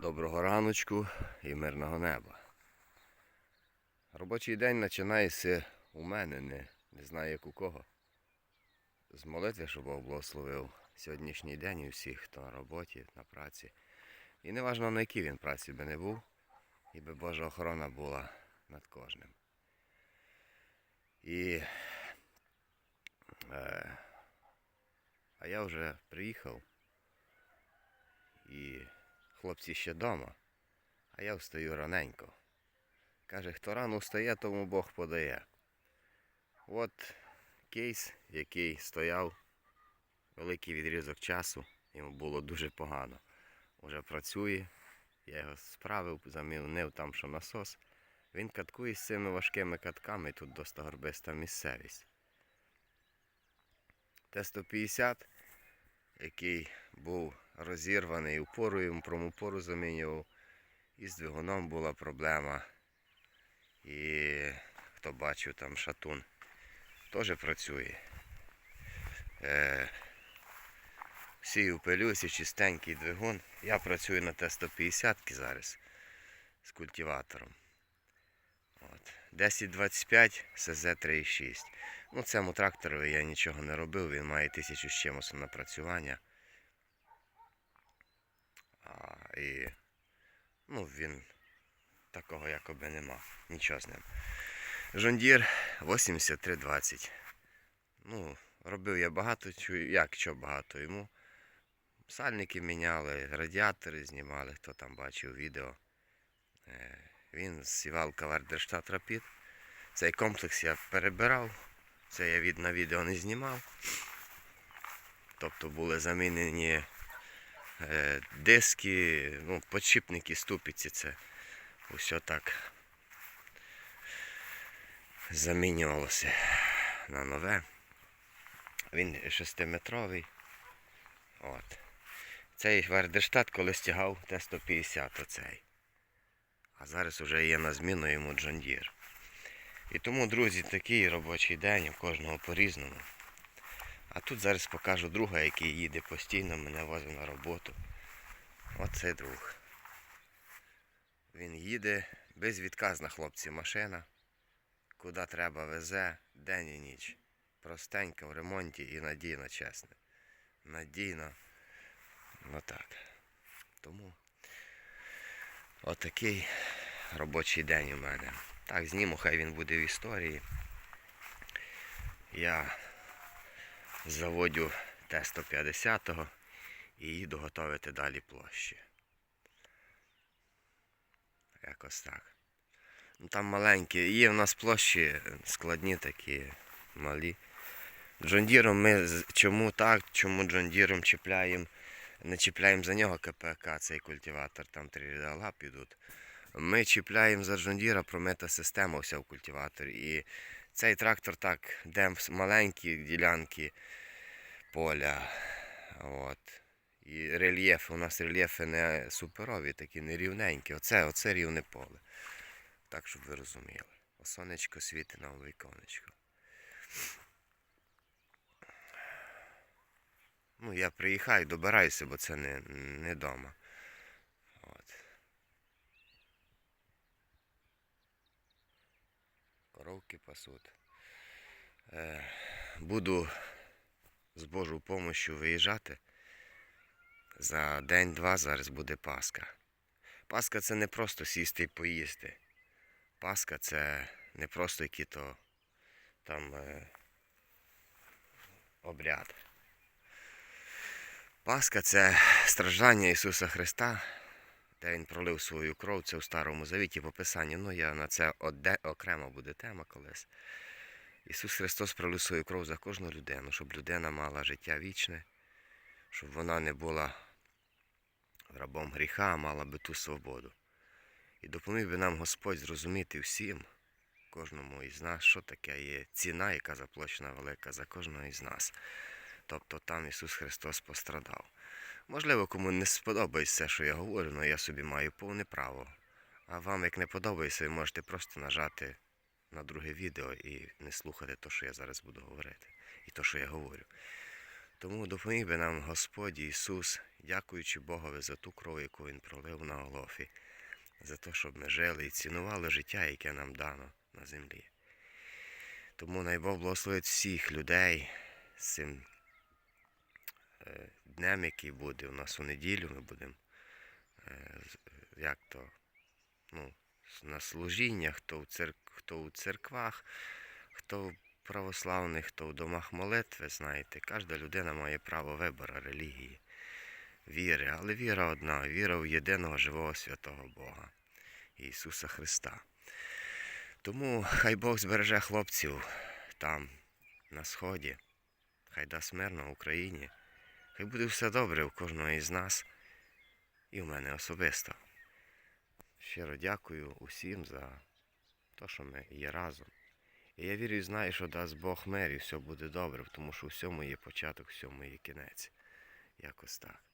Доброго раночку і мирного неба. Робочий день починається у мене, не, не знаю як у кого. З молитви, щоб Бог благословив сьогоднішній день і всіх, хто на роботі, на праці. І не важливо, на якій він праці би не був, і би Божа охорона була над кожним. І е, а я вже приїхав і хлопці ще вдома, а я встаю раненько. Каже, хто рано встає, тому Бог подає. От кейс, який стояв великий відрізок часу, йому було дуже погано. Уже працює, я його справив, замінив там, що насос. Він каткує з цими важкими катками, тут досить горбиста місцевість. Т-150, який був розірваний упорою, промопору замінював. І з двигуном була проблема. І хто бачив там шатун, теж працює. Е, сію пилюсі, чистенький двигун. Я працюю на Т-150 зараз з культиватором. От. 1025 СЗ-3,6. Ну, цьому трактору я нічого не робив, він має тисячу з чимось напрацювання. А, і ну, він такого якоби нема. Нічого з ним. Жондір 8320. Ну, робив я багато, як що багато йому. Сальники міняли, радіатори знімали, хто там бачив відео. Е, Він сівалка Вардерштат Рапід. Цей комплекс я перебирав. Це я від, на відео не знімав. Тобто були замінені диски, ну, подшипники, ступиці. Це усе так замінювалося на нове. Він 6-метровий. От. Цей Вердерштат колись тягав Т-150 оцей. А зараз вже є на зміну йому Джондір. І тому, друзі, такий робочий день у кожного по-різному. А тут зараз покажу друга, який їде постійно, мене возить на роботу. Оце друг. Він їде безвідказна хлопці машина. Куди треба везе, день і ніч. Простенько в ремонті і надійно, чесно. Надійно. Ну так. Тому отакий робочий день у мене. Так, зніму, хай він буде в історії. Я заводю Т-150 і їду готувати далі площі. Якось так. Ну там маленькі. Є в нас площі складні такі, малі. Джондіром ми чому так, чому Джондіром чіпляємо, не чіпляємо за нього КПК, цей культиватор, там три рядала підуть. Ми чіпляємо за Джондіра промита система вся в культиваторі. І цей трактор так, де маленькі ділянки поля. От. І рельєфи, у нас рельєфи не суперові, такі нерівненькі. Оце, оце рівне поле. Так, щоб ви розуміли. Сонечко світить нам в віконечко. Ну, я приїхаю, добираюся, бо це не, не дома. Коровки пасуть. Е, буду з Божою допомогою виїжджати. За день-два зараз буде Пасха. Пасха це не просто сісти і поїсти. Пасха це не просто який то там е, обряд. Пасха це страждання Ісуса Христа, де Він пролив свою кров, це у Старому Завіті по Писанню. Ну, я на це оде, окремо буде тема колись. Ісус Христос пролив свою кров за кожну людину, щоб людина мала життя вічне, щоб вона не була рабом гріха, а мала би ту свободу. І допоміг би нам Господь зрозуміти всім, кожному із нас, що таке є ціна, яка заплачена велика за кожного із нас. Тобто там Ісус Христос пострадав. Можливо, кому не сподобається що я говорю, але я собі маю повне право. А вам, як не подобається, ви можете просто нажати на друге відео і не слухати те, що я зараз буду говорити, і те, що я говорю. Тому допоміг би нам Господь Ісус, дякуючи Богові за ту кров, яку Він пролив на Голофі, за те, щоб ми жили і цінували життя, яке нам дано на землі. Тому най Бог благословить всіх людей з цим днем, який буде у нас у неділю, ми будемо е, як то, ну, на служіннях, хто церк... хто у церквах, хто в православних, хто в домах молитви, знаєте, кожна людина має право вибору релігії, віри. Але віра одна, віра в єдиного живого святого Бога, Ісуса Христа. Тому хай Бог збереже хлопців там, на сході, хай дасть мирно в Україні. Хай буде все добре у кожного із нас і в мене особисто. Щиро дякую усім за те, що ми є разом. І я вірю і знаю, що дасть Бог мир і все буде добре, тому що у всьому є початок, у всьому є кінець. Якось так.